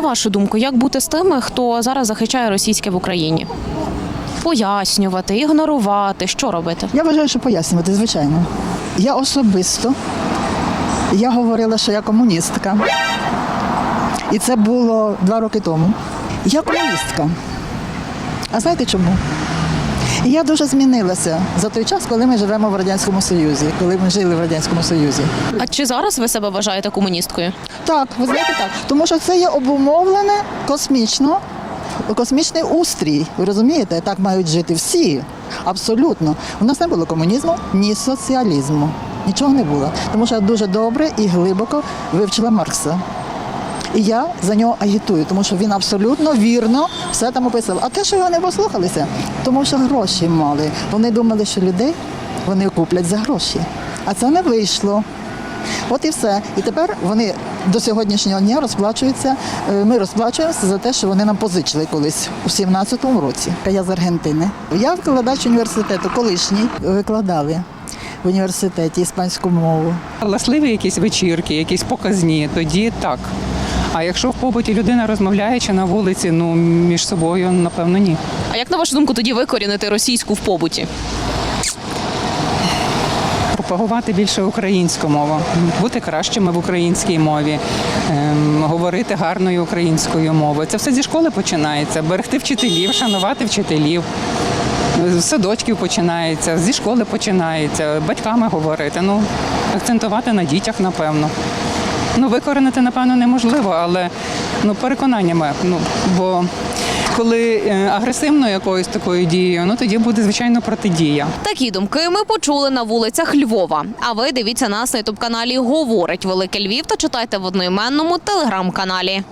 на вашу думку, як бути з тими, хто зараз захищає російське в Україні? Пояснювати, ігнорувати, що робити? Я вважаю, що пояснювати, звичайно. Я особисто я говорила, що я комуністка. І це було два роки тому. Я комуністка. А знаєте чому? Я дуже змінилася за той час, коли ми живемо в Радянському Союзі, коли ми жили в Радянському Союзі. А чи зараз ви себе вважаєте комуністкою? Так, ви знаєте так. Тому що це є обумовлене космічно, космічний устрій. Ви розумієте? Так мають жити всі. Абсолютно. У нас не було комунізму, ні соціалізму. Нічого не було. Тому що я дуже добре і глибоко вивчила Маркса. І я за нього агітую, тому що він абсолютно вірно все там описав. А те, що його не послухалися, тому що гроші мали. Вони думали, що людей вони куплять за гроші. А це не вийшло. От і все. І тепер вони до сьогоднішнього дня розплачуються. е, Ми розплачуємося за те, що вони нам позичили колись у 17-му році. Я з Аргентини. Я викладач університету, колишній викладали в університеті іспанську мову. Галасливі якісь вечірки, якісь показні, тоді так. А якщо в побуті людина розмовляє чи на вулиці, ну між собою, напевно, ні. А як на вашу думку тоді викорінити російську в побуті? Пропагувати більше українську мову, бути кращими в українській мові, ем, говорити гарною українською мовою. Це все зі школи починається. Берегти вчителів, шанувати вчителів. З садочків починається, зі школи починається, батьками говорити. Ну, акцентувати на дітях, напевно. Ну, викоренити, напевно, неможливо, але ну, переконаннями. Ну, бо коли е, агресивно якоюсь такою дією, ну тоді буде звичайно протидія. Такі думки ми почули на вулицях Львова. А ви дивіться нас на ютуб каналі Говорить Велике Львів та читайте в одноіменному телеграм-каналі.